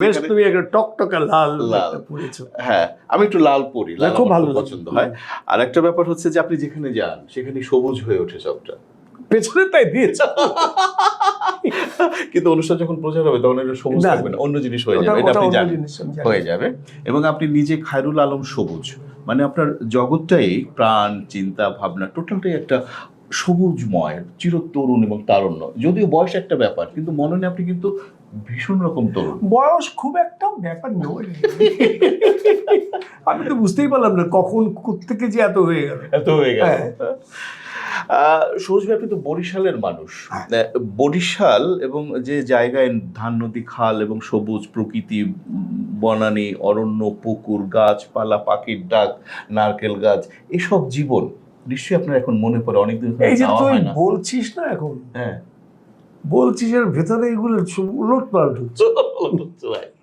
বেশ তুমি একটা টকটকা লাল লাল। পরেছো হ্যাঁ আমি একটু লাল পরি লাল খুব ভালো পছন্দ হয় আর একটা ব্যাপার হচ্ছে যে আপনি যেখানে যান সেখানে সবুজ হয়ে ওঠে সবটা পেছনে তাই দিয়েছ কিন্তু অনুষ্ঠান যখন প্রচার হবে তখন এটা সবুজ। থাকবে না অন্য জিনিস হয়ে যাবে এটা আপনি জানেন। হয়ে যাবে এবং আপনি নিজে খায়রুল আলম সবুজ মানে আপনার জগৎটাই প্রাণ চিন্তা ভাবনা টোটালটাই একটা সবুজময় চির তরুণ এবং তারুণ্য। যদিও বয়স একটা ব্যাপার কিন্তু মনে মননে আপনি কিন্তু ভীষণ রকম তরুণ। বয়স খুব একটা ব্যাপার নয়। আমি তো বুঝতেই পারলাম না কখন থেকে যে এত হয়ে গেল। এত হয়ে গেল। সবুজ আপনি তো বরিশালের মানুষ। হ্যাঁ। বরিশাল এবং যে জায়গায় ধান নদী খাল এবং সবুজ প্রকৃতি বনানী অরণ্য পুকুর গাছপালা পাখির ডাক নারকেল গাছ এসব জীবন নিশ্চয়ই আপনার এখন মনে পড়ে অনেকদিন এই যে তুই বলছিস না এখন? হ্যাঁ। বলছিস এর ভেতরে এগুলো উলট পাল্ট হচ্ছে।